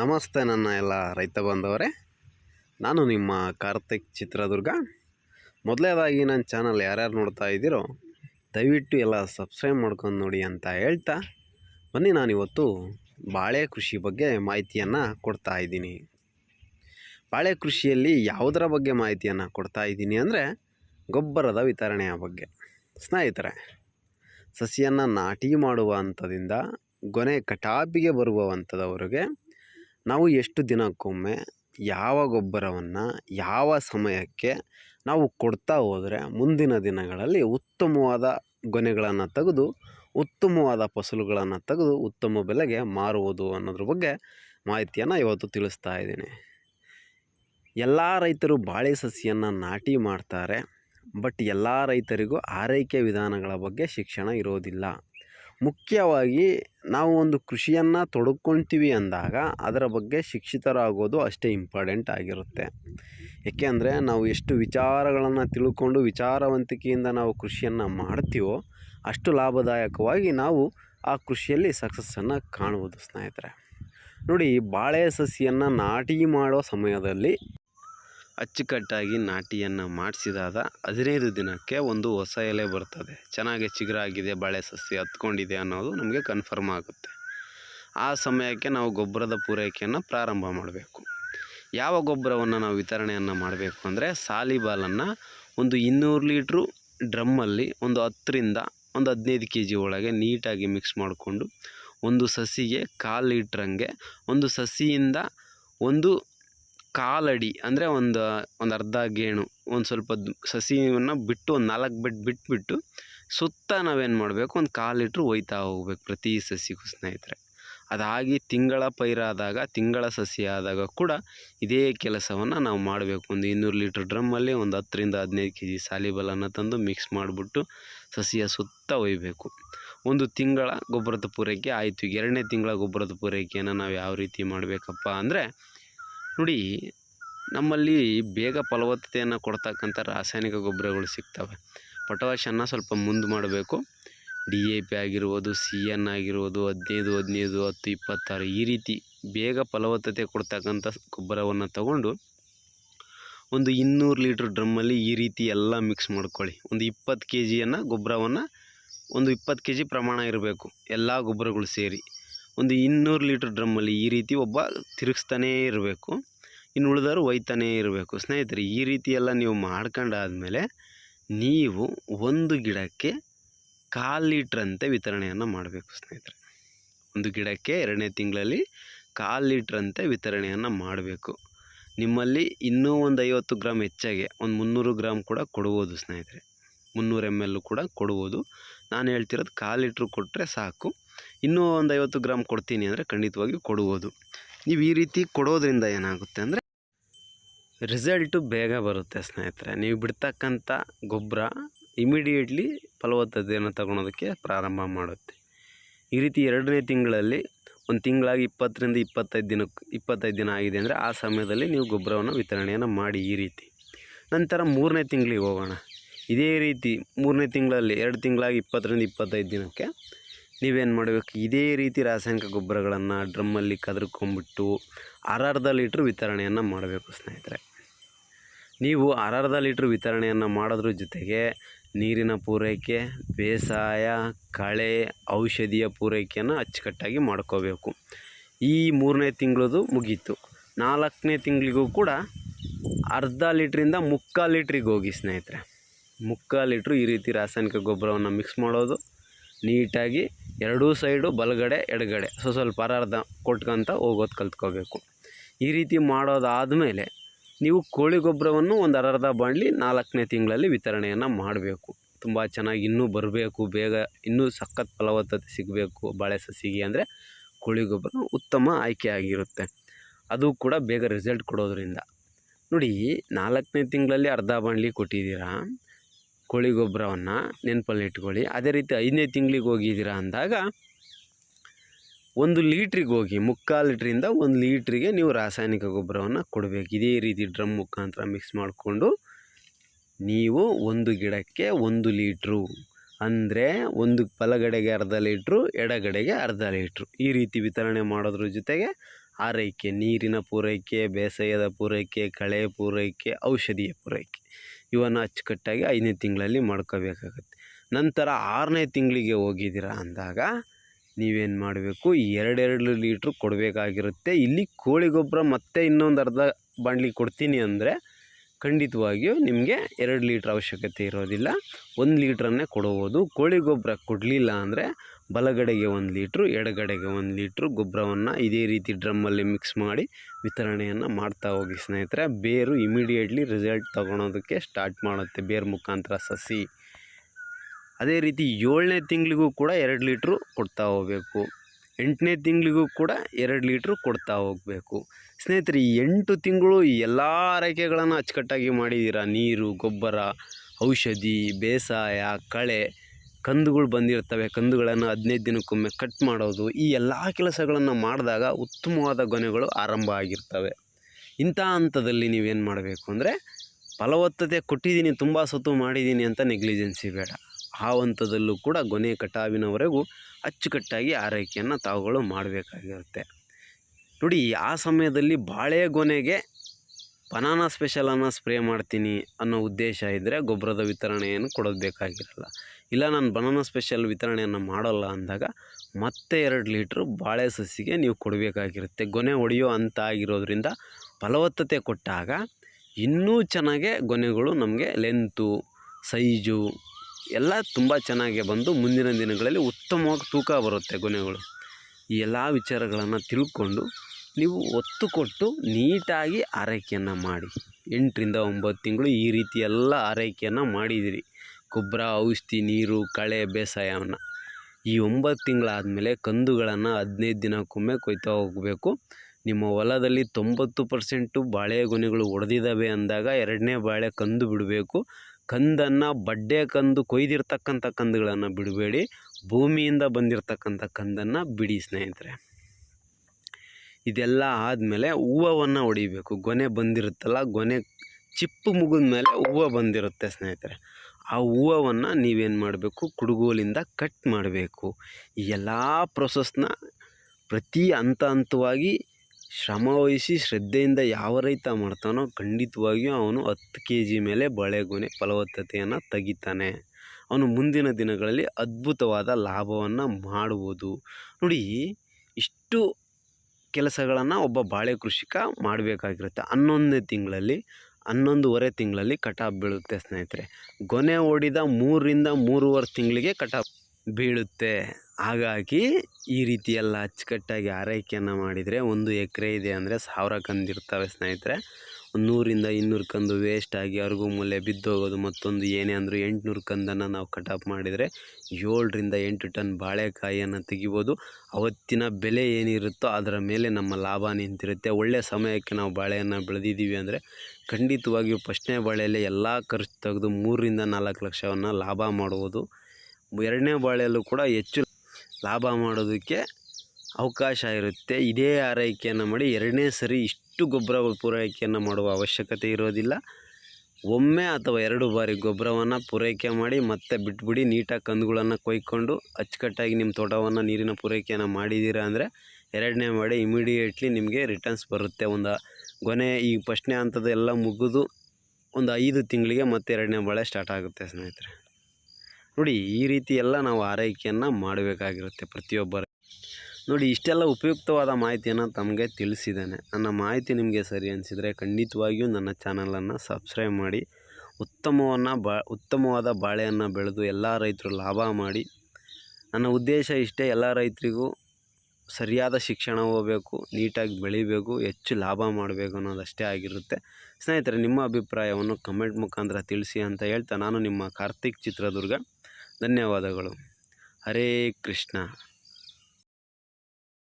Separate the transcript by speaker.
Speaker 1: ನಮಸ್ತೆ ನನ್ನ ಎಲ್ಲ ರೈತ ಬಾಂಧವರೇ. ನಾನು ನಿಮ್ಮ ಕಾರ್ತಿಕ್ ಚಿತ್ರದುರ್ಗ. ಮೊದಲೇದಾಗಿ ನನ್ನ ಚಾನಲ್ ಯಾರ್ಯಾರು ನೋಡ್ತಾ ಇದ್ದೀರೋ, ದಯವಿಟ್ಟು ಎಲ್ಲ ಸಬ್ಸ್ಕ್ರೈಬ್ ಮಾಡ್ಕೊಂಡು ನೋಡಿ ಅಂತ ಹೇಳ್ತಾ, ಬನ್ನಿ ನಾನಿವತ್ತು ಬಾಳೆ ಕೃಷಿ ಬಗ್ಗೆ ಮಾಹಿತಿಯನ್ನು ಕೊಡ್ತಾ ಇದ್ದೀನಿ. ಬಾಳೆ ಕೃಷಿಯಲ್ಲಿ ಯಾವುದರ ಬಗ್ಗೆ ಮಾಹಿತಿಯನ್ನು ಕೊಡ್ತಾ ಇದ್ದೀನಿ ಅಂದರೆ, ಗೊಬ್ಬರದ ವಿತರಣೆಯ ಬಗ್ಗೆ. ಸ್ನೇಹಿತರೆ, ಸಸಿಯನ್ನು ನಾಟಿ ಮಾಡುವ ಹಂತದಿಂದ ಗೊನೆ ಕಟಾಪಿಗೆ ಬರುವ ಹಂತದವರೆಗೆ ನಾವು ಎಷ್ಟು ದಿನಕ್ಕೊಮ್ಮೆ ಯಾವ ಗೊಬ್ಬರವನ್ನು ಯಾವ ಸಮಯಕ್ಕೆ ನಾವು ಕೊಡ್ತಾ ಹೋದರೆ ಮುಂದಿನ ದಿನಗಳಲ್ಲಿ ಉತ್ತಮವಾದ ಗೊನೆಗಳನ್ನು ತೆಗೆದು, ಉತ್ತಮವಾದ ಫಸಲುಗಳನ್ನು ತೆಗೆದು, ಉತ್ತಮ ಬೆಲೆಗೆ ಮಾರುವುದು ಅನ್ನೋದ್ರ ಬಗ್ಗೆ ಮಾಹಿತಿಯನ್ನು ಇವತ್ತು ತಿಳಿಸ್ತಾ ಇದ್ದೀನಿ. ಎಲ್ಲ ರೈತರು ಬಾಳೆ ಸಸಿಯನ್ನು ನಾಟಿ ಮಾಡ್ತಾರೆ, ಬಟ್ ಎಲ್ಲ ರೈತರಿಗೂ ಆರೈಕೆ ವಿಧಾನಗಳ ಬಗ್ಗೆ ಶಿಕ್ಷಣ ಇರೋದಿಲ್ಲ. ಮುಖ್ಯವಾಗಿ ನಾವು ಒಂದು ಕೃಷಿಯನ್ನು ತೊಡಕೊಳ್ತೀವಿ ಅಂದಾಗ ಅದರ ಬಗ್ಗೆ ಶಿಕ್ಷಿತರಾಗೋದು ಅಷ್ಟೇ ಇಂಪಾರ್ಟೆಂಟ್ ಆಗಿರುತ್ತೆ. ಏಕೆಂದರೆ ನಾವು ಎಷ್ಟು ವಿಚಾರಗಳನ್ನು ತಿಳ್ಕೊಂಡು ವಿಚಾರವಂತಿಕೆಯಿಂದ ನಾವು ಕೃಷಿಯನ್ನು ಮಾಡ್ತೀವೋ ಅಷ್ಟು ಲಾಭದಾಯಕವಾಗಿ ನಾವು ಆ ಕೃಷಿಯಲ್ಲಿ ಸಕ್ಸಸ್ಸನ್ನು ಕಾಣುವುದು ಸ್ನೇಹಿತರೆ. ನೋಡಿ, ಬಾಳೆ ಸಸಿಯನ್ನು ನಾಟಿ ಮಾಡೋ ಸಮಯದಲ್ಲಿ ಅಚ್ಚುಕಟ್ಟಾಗಿ ನಾಟಿಯನ್ನು ಮಾಡಿಸಿದಾಗ ಹದಿನೈದು ದಿನಕ್ಕೆ ಒಂದು ಹೊಸ ಎಲೆ ಬರ್ತದೆ. ಚೆನ್ನಾಗಿ ಚಿಗುರಾಗಿದೆ, ಬಾಳೆ ಸಸಿ ಹತ್ಕೊಂಡಿದೆ ಅನ್ನೋದು ನಮಗೆ ಕನ್ಫರ್ಮ್ ಆಗುತ್ತೆ. ಆ ಸಮಯಕ್ಕೆ ನಾವು ಗೊಬ್ಬರದ ಪೂರೈಕೆಯನ್ನು ಪ್ರಾರಂಭ ಮಾಡಬೇಕು. ಯಾವ ಗೊಬ್ಬರವನ್ನು ನಾವು ವಿತರಣೆಯನ್ನು ಮಾಡಬೇಕು ಅಂದರೆ ಸಾಲಿಬಾಲನ್ನು ಒಂದು ಇನ್ನೂರು ಲೀಟ್ರು ಡ್ರಮ್ಮಲ್ಲಿ ಒಂದು ಹತ್ತರಿಂದ ಒಂದು ಹದಿನೈದು ಕೆ ಜಿ ಒಳಗೆ ನೀಟಾಗಿ ಮಿಕ್ಸ್ ಮಾಡಿಕೊಂಡು ಒಂದು ಸಸಿಗೆ ಕಾಲು ಲೀಟ್ರಂಗೆ ಒಂದು ಸಸಿಯಿಂದ ಒಂದು ಕಾಲಡಿ ಅಂದರೆ ಒಂದು ಒಂದು ಅರ್ಧ ಗೇಣು, ಒಂದು ಸ್ವಲ್ಪ ಸಸಿಯನ್ನು ಬಿಟ್ಟು ಒಂದು ನಾಲ್ಕು ಬೆಡ್ ಬಿಟ್ಬಿಟ್ಟು ಸುತ್ತ ನಾವೇನು ಮಾಡಬೇಕು? ಒಂದು ಕಾಲು ಲೀಟ್ರ್ ಒಯ್ತಾ ಹೋಗ್ಬೇಕು ಪ್ರತಿ ಸಸಿಗೂ ಸ್ನೇಹಿತರೆ. ಅದಾಗಿ ತಿಂಗಳ ಪೈರಾದಾಗ, ತಿಂಗಳ ಸಸಿ ಆದಾಗ ಕೂಡ ಇದೇ ಕೆಲಸವನ್ನು ನಾವು ಮಾಡಬೇಕು. ಒಂದು ಇನ್ನೂರು ಲೀಟ್ರ್ ಡ್ರಮ್ಮಲ್ಲಿ ಒಂದು ಹತ್ತರಿಂದ ಹದಿನೈದು ಕೆ ಜಿ ಸಾಲಿಬಲನ್ನು ತಂದು ಮಿಕ್ಸ್ ಮಾಡಿಬಿಟ್ಟು ಸಸಿಯ ಸುತ್ತ ಒಯ್ಯಬೇಕು ಒಂದು ತಿಂಗಳ ಗೊಬ್ಬರದ ಪೂರೈಕೆ ಆಯಿತು. ಎರಡನೇ ತಿಂಗಳ ಗೊಬ್ಬರದ ಪೂರೈಕೆಯನ್ನು ನಾವು ಯಾವ ರೀತಿ ಮಾಡಬೇಕಪ್ಪ ಅಂದರೆ ನೋಡಿ, ನಮ್ಮಲ್ಲಿ ಬೇಗ ಫಲವತ್ತತೆಯನ್ನು ಕೊಡ್ತಕ್ಕಂಥ ರಾಸಾಯನಿಕ ಗೊಬ್ಬರಗಳು ಸಿಗ್ತವೆ. ಪಟವಾಶನ್ನು ಸ್ವಲ್ಪ ಮುಂದೆ ಮಾಡಬೇಕು. ಡಿ ಎ ಪಿ ಆಗಿರ್ಬೋದು, ಸಿ ಎನ್ ಆಗಿರ್ಬೋದು, ಹದಿನೈದು ಹದಿನೈದು, ಹತ್ತು, ಇಪ್ಪತ್ತಾರು ಈ ರೀತಿ ಬೇಗ ಫಲವತ್ತತೆ ಕೊಡ್ತಕ್ಕಂಥ ಗೊಬ್ಬರವನ್ನು ತಗೊಂಡು ಒಂದು ಇನ್ನೂರು ಲೀಟ್ರ್ ಡ್ರಮ್ಮಲ್ಲಿ ಈ ರೀತಿ ಎಲ್ಲ ಮಿಕ್ಸ್ ಮಾಡ್ಕೊಳ್ಳಿ. ಒಂದು ಇಪ್ಪತ್ತು ಕೆ ಜಿಯನ್ನು ಗೊಬ್ಬರವನ್ನು ಒಂದು ಇಪ್ಪತ್ತು ಕೆ ಜಿ ಪ್ರಮಾಣ ಇರಬೇಕು. ಎಲ್ಲ ಗೊಬ್ಬರಗಳು ಸೇರಿ. ಒಂದು ಇನ್ನೂರು ಲೀಟ್ರ್ ಡ್ರಮ್ಮಲ್ಲಿ ಈ ರೀತಿ ಒಬ್ಬ ತಿರುಗಿಸ್ತಾನೇ ಇರಬೇಕು. ಇನ್ನು ಉಳಿದವರು ಒಯ್ತಾನೇ ಇರಬೇಕು. ಸ್ನೇಹಿತರೆ, ಈ ರೀತಿ ಎಲ್ಲ ನೀವು ಮಾಡ್ಕೊಂಡಾದಮೇಲೆ ನೀವು ಒಂದು ಗಿಡಕ್ಕೆ ಕಾಲು ಲೀಟ್ರಂತೆ ವಿತರಣೆಯನ್ನು ಮಾಡಬೇಕು ಸ್ನೇಹಿತರೆ. ಒಂದು ಗಿಡಕ್ಕೆ ಎರಡನೇ ತಿಂಗಳಲ್ಲಿ ಕಾಲು ಲೀಟ್ರಂತೆ ವಿತರಣೆಯನ್ನು ಮಾಡಬೇಕು. ನಿಮ್ಮಲ್ಲಿ ಇನ್ನೂ ಒಂದು ಐವತ್ತು ಗ್ರಾಮ್ ಹೆಚ್ಚಾಗಿ, ಒಂದು ಮುನ್ನೂರು ಗ್ರಾಮ್ ಕೂಡ ಕೊಡ್ಬೋದು ಸ್ನೇಹಿತರೆ. ಮುನ್ನೂರು ಎಂ ಎಲ್ ಕೂಡ ಕೊಡ್ಬೋದು. ನಾನು ಹೇಳ್ತಿರೋದು ಕಾಲು ಲೀಟ್ರ್ ಕೊಟ್ಟರೆ ಸಾಕು. ಇನ್ನೂ ಒಂದು ಐವತ್ತು ಗ್ರಾಮ್ ಕೊಡ್ತೀನಿ ಅಂದರೆ ಖಂಡಿತವಾಗಿ ಕೊಡ್ಬೋದು ನೀವು ಈ ರೀತಿ ಕೊಡೋದ್ರಿಂದ ಏನಾಗುತ್ತೆ ಅಂದರೆ ರಿಸಲ್ಟು ಬೇಗ ಬರುತ್ತೆ ಸ್ನೇಹಿತರೆ. ನೀವು ಬಿಡ್ತಕ್ಕಂಥ ಗೊಬ್ಬರ ಇಮಿಡಿಯೇಟ್ಲಿ ಫಲವತ್ತತೆಯನ್ನು ತಗೊಳೋದಕ್ಕೆ ಪ್ರಾರಂಭ ಮಾಡುತ್ತೆ. ಈ ರೀತಿ ಎರಡನೇ ತಿಂಗಳಲ್ಲಿ ಒಂದು ತಿಂಗಳಾಗಿ ಇಪ್ಪತ್ತರಿಂದ ಇಪ್ಪತ್ತೈದು ದಿನಕ್ಕೆ ಇಪ್ಪತ್ತೈದು ದಿನ ಆಗಿದೆ ಅಂದರೆ ಆ ಸಮಯದಲ್ಲಿ ನೀವು ಗೊಬ್ಬರವನ್ನು ವಿತರಣೆಯನ್ನು ಮಾಡಿ ಈ ರೀತಿ. ನಂತರ ಮೂರನೇ ತಿಂಗಳಿಗೆ ಹೋಗೋಣ. ಇದೇ ರೀತಿ ಮೂರನೇ ತಿಂಗಳಲ್ಲಿ ಎರಡು ತಿಂಗಳಾಗಿ ಇಪ್ಪತ್ತರಿಂದ ಇಪ್ಪತ್ತೈದು ದಿನಕ್ಕೆ ನೀವೇನು ಮಾಡಬೇಕು? ಇದೇ ರೀತಿ ರಾಸಾಯನಿಕ ಗೊಬ್ಬರಗಳನ್ನು ಡ್ರಮ್ಮಲ್ಲಿ ಕದರ್ಕೊಂಬಿಟ್ಟು ಅರ್ಧ ಲೀಟ್ರ್ ವಿತರಣೆಯನ್ನು ಮಾಡಬೇಕು ಸ್ನೇಹಿತರೆ. ನೀವು ಅರ್ಧ ಲೀಟ್ರ್ ವಿತರಣೆಯನ್ನು ಮಾಡೋದ್ರ ಜೊತೆಗೆ ನೀರಿನ ಪೂರೈಕೆ, ಬೇಸಾಯ, ಕಳೆ, ಔಷಧಿಯ ಪೂರೈಕೆಯನ್ನು ಅಚ್ಚುಕಟ್ಟಾಗಿ ಮಾಡ್ಕೋಬೇಕು. ಈ ಮೂರನೇ ತಿಂಗಳದು ಮುಗೀತು. ನಾಲ್ಕನೇ ತಿಂಗಳಿಗೂ ಕೂಡ ಅರ್ಧ ಲೀಟ್ರಿಂದ ಮುಕ್ಕಾಲು ಲೀಟ್ರಿಗೆ ಹೋಗಿ ಸ್ನೇಹಿತರೆ. ಮುಕ್ಕಾಲು ಲೀಟ್ರು ಈ ರೀತಿ ರಾಸಾಯನಿಕ ಗೊಬ್ಬರವನ್ನು ಮಿಕ್ಸ್ ಮಾಡೋದು, ನೀಟಾಗಿ ಎರಡೂ ಸೈಡು ಬಲಗಡೆ, ಎಡಗಡೆ. ಸೊ, ಸ್ವಲ್ಪ ಅರ್ಧ ಕೊಟ್ಕೊಂತ ಹೋಗೋದು ಕಲ್ತ್ಕೋಬೇಕು. ಈ ರೀತಿ ಮಾಡೋದಾದಮೇಲೆ ನೀವು ಕೋಳಿ ಗೊಬ್ಬರವನ್ನು ಒಂದು ಅರ್ಧ ಬಾಣಲಿ ನಾಲ್ಕನೇ ತಿಂಗಳಲ್ಲಿ ವಿತರಣೆಯನ್ನು ಮಾಡಬೇಕು. ತುಂಬ ಚೆನ್ನಾಗಿ ಇನ್ನೂ ಬರಬೇಕು, ಬೇಗ ಇನ್ನೂ ಸಖತ್ ಫಲವತ್ತತೆ ಸಿಗಬೇಕು ಬಾಳೆ ಸಸಿಗೆ ಅಂದರೆ ಕೋಳಿ ಗೊಬ್ಬರ ಉತ್ತಮ ಆಯ್ಕೆ ಆಗಿರುತ್ತೆ. ಅದು ಕೂಡ ಬೇಗ ರಿಸಲ್ಟ್ ಕೊಡೋದ್ರಿಂದ. ನೋಡಿ, ನಾಲ್ಕನೇ ತಿಂಗಳಲ್ಲಿ ಅರ್ಧ ಬಾಣಲಿ ಕೊಟ್ಟಿದ್ದೀರಾ? ಕೋಳಿ ಗೊಬ್ಬರವನ್ನು ನೆನಪಲ್ಲಿ ಇಟ್ಕೊಳ್ಳಿ. ಅದೇ ರೀತಿ ಐದನೇ ತಿಂಗಳಿಗೆ ಹೋಗಿದ್ದೀರಾ ಅಂದಾಗ ಒಂದು ಲೀಟ್ರಿಗೆ ಹೋಗಿ, ಮುಕ್ಕಾಲು ಲೀಟ್ರಿಂದ ಒಂದು ಲೀಟ್ರಿಗೆ ನೀವು ರಾಸಾಯನಿಕ ಗೊಬ್ಬರವನ್ನು ಕೊಡಬೇಕು. ಇದೇ ರೀತಿ ಡ್ರಮ್ ಮುಖಾಂತರ ಮಿಕ್ಸ್ ಮಾಡಿಕೊಂಡು ನೀವು ಒಂದು ಗಿಡಕ್ಕೆ ಒಂದು ಲೀಟ್ರು, ಅಂದರೆ ಒಂದು ಬಲಗಡೆಗೆ ಅರ್ಧ ಲೀಟ್ರು, ಎಡಗಡೆಗೆ ಅರ್ಧ ಲೀಟ್ರು ಈ ರೀತಿ ವಿತರಣೆ ಮಾಡೋದ್ರ ಜೊತೆಗೆ ಆರೈಕೆ, ನೀರಿನ ಪೂರೈಕೆ, ಬೇಸಾಯದ ಪೂರೈಕೆ, ಕಳೆ ಪೂರೈಕೆ, ಔಷಧಿಯ ಪೂರೈಕೆ. ಇವನ್ನು ಅಚ್ಚುಕಟ್ಟಾಗಿ ಐದನೇ ತಿಂಗಳಲ್ಲಿ ಮಾಡ್ಕೋಬೇಕಾಗತ್ತೆ. ನಂತರ ಆರನೇ ತಿಂಗಳಿಗೆ ಹೋಗಿದ್ದೀರಾ ಅಂದಾಗ ನೀವೇನು ಮಾಡಬೇಕು? ಎರಡೆರಡು ಲೀಟ್ರ್ ಕೊಡಬೇಕಾಗಿರುತ್ತೆ. ಇಲ್ಲಿ ಕೋಳಿ ಗೊಬ್ಬರ ಮತ್ತೆ ಇನ್ನೊಂದು ಅರ್ಧ ಬಾಂಡ್ಲಿ ಕೊಡ್ತೀನಿ ಅಂದರೆ ಖಂಡಿತವಾಗಿಯೂ ನಿಮಗೆ ಎರಡು ಲೀಟ್ರ್ ಅವಶ್ಯಕತೆ ಇರೋದಿಲ್ಲ. ಒಂದು ಲೀಟ್ರನ್ನೇ ಕೊಡಬಹುದು ಕೋಳಿ ಗೊಬ್ಬರ ಕೊಡಲಿಲ್ಲ ಅಂದರೆ ಬಲಗಡೆಗೆ ಒಂದು ಲೀಟ್ರು, ಎಡಗಡೆಗೆ ಒಂದು ಲೀಟ್ರು ಗೊಬ್ಬರವನ್ನು ಇದೇ ರೀತಿ ಡ್ರಮ್ಮಲ್ಲಿ ಮಿಕ್ಸ್ ಮಾಡಿ ವಿತರಣೆಯನ್ನು ಮಾಡ್ತಾ ಹೋಗಿ ಸ್ನೇಹಿತರೆ. ಬೇರು ಇಮಿಡಿಯೇಟ್ಲಿ ರಿಸಲ್ಟ್ ತೊಗೊಳೋದಕ್ಕೆ ಸ್ಟಾರ್ಟ್ ಮಾಡುತ್ತೆ ಬೇರು ಮುಖಾಂತರ ಸಸಿ. ಅದೇ ರೀತಿ ಏಳನೇ ತಿಂಗಳಿಗೂ ಕೂಡ ಎರಡು ಲೀಟ್ರು ಕೊಡ್ತಾ ಹೋಗಬೇಕು. ಎಂಟನೇ ತಿಂಗಳಿಗೂ ಕೂಡ ಎರಡು ಲೀಟ್ರು ಕೊಡ್ತಾ ಹೋಗಬೇಕು. ಸ್ನೇಹಿತರೆ ಎಂಟು ತಿಂಗಳು ಎಲ್ಲ ಆರೈಕೆಗಳನ್ನು ಅಚ್ಚುಕಟ್ಟಾಗಿ ಮಾಡಿದ್ದೀರಾ ನೀರು, ಗೊಬ್ಬರ, ಔಷಧಿ, ಬೇಸಾಯ, ಕಳೆ. ಕಂದುಗಳು ಬಂದಿರ್ತವೆ ಕಂದುಗಳನ್ನು ಹದಿನೈದು ದಿನಕ್ಕೊಮ್ಮೆ ಕಟ್ ಮಾಡೋದು. ಈ ಎಲ್ಲ ಕೆಲಸಗಳನ್ನು ಮಾಡಿದಾಗ ಉತ್ತಮವಾದ ಗೊನೆಗಳು ಆರಂಭ ಆಗಿರ್ತವೆ. ಇಂಥ ಹಂತದಲ್ಲಿ ನೀವೇನು ಮಾಡಬೇಕು ಅಂದರೆ, ಫಲವತ್ತತೆ ಕೊಟ್ಟಿದ್ದೀನಿ, ತುಂಬ ಸತು ಮಾಡಿದ್ದೀನಿ ಅಂತ ನೆಗ್ಲಿಜೆನ್ಸಿ ಬೇಡ. ಆ ಹಂತದಲ್ಲೂ ಕೂಡ ಗೊನೆ ಕಟಾವಿನವರೆಗೂ ಅಚ್ಚುಕಟ್ಟಾಗಿ ಆರೈಕೆಯನ್ನು ತಾವುಗಳು ಮಾಡಬೇಕಾಗಿರುತ್ತೆ. ನೋಡಿ, ಆ ಸಮಯದಲ್ಲಿ ಬಾಳೆ ಗೊನೆಗೆ ಬನಾನಾ ಸ್ಪೆಷಲನ್ನು ಸ್ಪ್ರೇ ಮಾಡ್ತೀನಿ ಅನ್ನೋ ಉದ್ದೇಶ ಇದ್ದರೆ ಗೊಬ್ಬರದ ವಿತರಣೆಯನ್ನು ಕೊಡೋದು ಬೇಕಾಗಿರಲ್ಲ. ಇಲ್ಲ, ನಾನು ಬನಾನಾ ಸ್ಪೆಷಲ್ ವಿತರಣೆಯನ್ನು ಮಾಡೋಲ್ಲ ಅಂದಾಗ ಮತ್ತೆ ಎರಡು ಲೀಟ್ರು ಬಾಳೆ ಸಸಿಗೆ ನೀವು ಕೊಡಬೇಕಾಗಿರುತ್ತೆ. ಗೊನೆ ಹೊಡೆಯೋ ಅಂತ ಆಗಿರೋದ್ರಿಂದ ಫಲವತ್ತತೆ ಕೊಟ್ಟಾಗ ಇನ್ನೂ ಚೆನ್ನಾಗೆ ಗೊನೆಗಳು ನಮಗೆ ಲೆಂತು ಸೈಜು ಎಲ್ಲ ತುಂಬ ಚೆನ್ನಾಗೆ ಬಂದು ಮುಂದಿನ ದಿನಗಳಲ್ಲಿ ಉತ್ತಮವಾಗಿ ತೂಕ ಬರುತ್ತೆ ಗೊನೆಗಳು. ಈ ಎಲ್ಲ ವಿಚಾರಗಳನ್ನು ತಿಳ್ಕೊಂಡು ನೀವು ಒತ್ತು ಕೊಟ್ಟು ನೀಟಾಗಿ ಆರೈಕೆಯನ್ನು ಮಾಡಿ. ಎಂಟರಿಂದ ಒಂಬತ್ತು ತಿಂಗಳು ಈ ರೀತಿ ಎಲ್ಲ ಆರೈಕೆಯನ್ನು ಮಾಡಿದಿರಿ. ಗೊಬ್ಬರ, ಔಷಧಿ, ನೀರು, ಕಳೆ ಬೇಸಾಯವನ್ನು ಈ ಒಂಬತ್ತು ತಿಂಗಳಾದಮೇಲೆ ಕಂದುಗಳನ್ನು ಹದಿನೈದು ದಿನಕ್ಕೊಮ್ಮೆ ಕೊಯ್ತಾ ಹೋಗಬೇಕು. ನಿಮ್ಮ ಹೊಲದಲ್ಲಿ ತೊಂಬತ್ತು ಪರ್ಸೆಂಟು ಬಾಳೆಗೊನೆಗಳು ಒಡೆದಿದ್ದಾವೆ ಅಂದಾಗ ಎರಡನೇ ಬಾಳೆ ಕಂದು ಬಿಡಬೇಕು. ಕಂದನ್ನು ಬಡ್ಡೆ ಕಂದು ಕೊಯ್ದಿರ್ತಕ್ಕಂಥ ಕಂದುಗಳನ್ನು ಬಿಡಬೇಡಿ. ಭೂಮಿಯಿಂದ ಬಂದಿರತಕ್ಕಂಥ ಕಂದನ್ನು ಬಿಡಿ ಸ್ನೇಹಿತರೆ. ಇದೆಲ್ಲ ಆದಮೇಲೆ ಹೂವನ್ನು ಹೊಡಿಬೇಕು. ಗೊನೆ ಬಂದಿರುತ್ತಲ್ಲ, ಗೊನೆ ಚಿಪ್ಪು ಮುಗಿದ ಮೇಲೆ ಹೂವು ಬಂದಿರುತ್ತೆ ಸ್ನೇಹಿತರೆ. ಆ ಹೂವನ್ನು ನೀವೇನು ಮಾಡಬೇಕು? ಕುಡುಗೋಲಿಂದ ಕಟ್ ಮಾಡಬೇಕು. ಈ ಎಲ್ಲ ಪ್ರೊಸೆಸ್ನ ಪ್ರತಿ ಹಂತ ಹಂತವಾಗಿ ಶ್ರಮವಹಿಸಿ ಶ್ರದ್ಧೆಯಿಂದ ಯಾವ ರೈತ ಮಾಡ್ತಾನೋ ಖಂಡಿತವಾಗಿಯೂ ಅವನು ಹತ್ತು ಕೆ ಜಿ ಮೇಲೆ ಬಳೆಗೊನೆ ಫಲವತ್ತತೆಯನ್ನು ತೆಗಿತಾನೆ. ಅವನು ಮುಂದಿನ ದಿನಗಳಲ್ಲಿ ಅದ್ಭುತವಾದ ಲಾಭವನ್ನು ಮಾಡುವುದು ನೋಡಿ, ಇಷ್ಟು ಕೆಲಸಗಳನ್ನು ಒಬ್ಬ ಬಾಳೆ ಕೃಷಿಕ ಮಾಡಬೇಕಾಗಿರುತ್ತೆ. ಹನ್ನೊಂದನೇ ತಿಂಗಳಲ್ಲಿ ಹನ್ನೊಂದುವರೆ ತಿಂಗಳಲ್ಲಿ ಕಟಾವು ಬೀಳುತ್ತೆ ಸ್ನೇಹಿತರೆ. ಗೊನೆ ಹೊಡಿದ ಮೂರರಿಂದ ಮೂರುವರೆ ತಿಂಗಳಿಗೆ ಕಟಾವು ಬೀಳುತ್ತೆ. ಹಾಗಾಗಿ ಈ ರೀತಿ ಎಲ್ಲ ಅಚ್ಚುಕಟ್ಟಾಗಿ ಆರೈಕೆಯನ್ನು ಮಾಡಿದರೆ ಒಂದು ಎಕರೆ ಇದೆ ಅಂದರೆ ಸಾವಿರ ಕಂದಿರ್ತವೆ ಸ್ನೇಹಿತರೆ. ನೂರಿಂದ ಇನ್ನೂರು ಕಂದು ವೇಸ್ಟ್ ಆಗಿ ಅವ್ರಿಗೂ ಮೂಲೆ ಬಿದ್ದೋಗೋದು ಮತ್ತೊಂದು ಏನೇ ಅಂದರೂ ಎಂಟುನೂರು ಕಂದನ್ನು ನಾವು ಕಟಾಪ್ ಮಾಡಿದರೆ ಏಳರಿಂದ ಎಂಟು ಟನ್ ಬಾಳೆಕಾಯಿಯನ್ನು ತೆಗಿಬೋದು. ಅವತ್ತಿನ ಬೆಲೆ ಏನಿರುತ್ತೋ ಅದರ ಮೇಲೆ ನಮ್ಮ ಲಾಭ ನಿಂತಿರುತ್ತೆ. ಒಳ್ಳೆಯ ಸಮಯಕ್ಕೆ ನಾವು ಬಾಳೆಯನ್ನು ಬೆಳೆದಿದ್ದೀವಿ ಅಂದರೆ ಖಂಡಿತವಾಗಿಯೂ ಫಸ್ಟ್ನೇ ಬಾಳೆಯಲ್ಲಿ ಎಲ್ಲ ಖರ್ಚು ತೆಗೆದು ಮೂರರಿಂದ ನಾಲ್ಕು ಲಕ್ಷವನ್ನು ಲಾಭ ಮಾಡುವುದು ಎರಡನೇ ಬಾಳೆಯಲ್ಲೂ ಕೂಡ ಹೆಚ್ಚು ಲಾಭ ಮಾಡೋದಕ್ಕೆ ಅವಕಾಶ ಇರುತ್ತೆ. ಇದೇ ಆರೈಕೆಯನ್ನು ಮಾಡಿ ಎರಡನೇ ಸರಿ ಇಷ್ಟು ಗೊಬ್ಬರ ಪೂರೈಕೆಯನ್ನು ಮಾಡುವ ಅವಶ್ಯಕತೆ ಇರೋದಿಲ್ಲ. ಒಮ್ಮೆ ಅಥವಾ ಎರಡು ಬಾರಿ ಗೊಬ್ಬರವನ್ನು ಪೂರೈಕೆ ಮಾಡಿ ಮತ್ತೆ ಬಿಟ್ಬಿಡಿ ನೀಟಾಗಿ ಕಂದುಗಳನ್ನು ಕೊಯ್ಕೊಂಡು ಅಚ್ಚುಕಟ್ಟಾಗಿ ನಿಮ್ಮ ತೋಟವನ್ನು ನೀರಿನ ಪೂರೈಕೆಯನ್ನು ಮಾಡಿದ್ದೀರಾ ಅಂದರೆ ಎರಡನೇ ಮಾಡಿ ಇಮಿಡಿಯೇಟ್ಲಿ ನಿಮಗೆ ರಿಟರ್ನ್ಸ್ ಬರುತ್ತೆ. ಒಂದು ಗೊನೆ ಈ ಫಸ್ಟ್ನೇ ಹಂತದ ಎಲ್ಲ ಮುಗಿದು ಒಂದು ಐದು ತಿಂಗಳಿಗೆ ಮತ್ತೆ ಎರಡನೇ ಬಳೆ ಸ್ಟಾರ್ಟ್ ಆಗುತ್ತೆ ಸ್ನೇಹಿತರೆ. ನೋಡಿ ಈ ರೀತಿ ಎಲ್ಲ ನಾವು ಆರೈಕೆಯನ್ನು ಮಾಡಬೇಕಾಗಿರುತ್ತೆ ಪ್ರತಿಯೊಬ್ಬರ ನೋಡಿ, ಇಷ್ಟೆಲ್ಲ ಉಪಯುಕ್ತವಾದ ಮಾಹಿತಿಯನ್ನು ತಮಗೆ ತಿಳಿಸಿದ್ದೇನೆ. ನನ್ನ ಮಾಹಿತಿ ನಿಮಗೆ ಸರಿ ಅನಿಸಿದರೆ ಖಂಡಿತವಾಗಿಯೂ ನನ್ನ ಚಾನಲನ್ನು ಸಬ್ಸ್ಕ್ರೈಬ್ ಮಾಡಿ, ಉತ್ತಮವನ್ನು ಬಾ, ಉತ್ತಮವಾದ ಬಾಳೆಯನ್ನು ಬೆಳೆದು ಎಲ್ಲ ರೈತರು ಲಾಭ ಮಾಡಿ. ನನ್ನ ಉದ್ದೇಶ ಇಷ್ಟೇ, ಎಲ್ಲ ರೈತರಿಗೂ ಸರಿಯಾದ ಶಿಕ್ಷಣ ಹೋಗಬೇಕು, ನೀಟಾಗಿ ಬೆಳಿಬೇಕು, ಹೆಚ್ಚು ಲಾಭ ಮಾಡಬೇಕು ಅನ್ನೋದಷ್ಟೇ ಆಗಿರುತ್ತೆ. ಸ್ನೇಹಿತರೆ, ನಿಮ್ಮ ಅಭಿಪ್ರಾಯವನ್ನು ಕಮೆಂಟ್ ಮುಖಾಂತರ ತಿಳಿಸಿ ಅಂತ ಹೇಳ್ತಾ ನಾನು ನಿಮ್ಮ ಕಾರ್ತಿಕ್ ಚಿತ್ರದುರ್ಗ. ಧನ್ಯವಾದಗಳು. ಹರೇ ಕೃಷ್ಣ.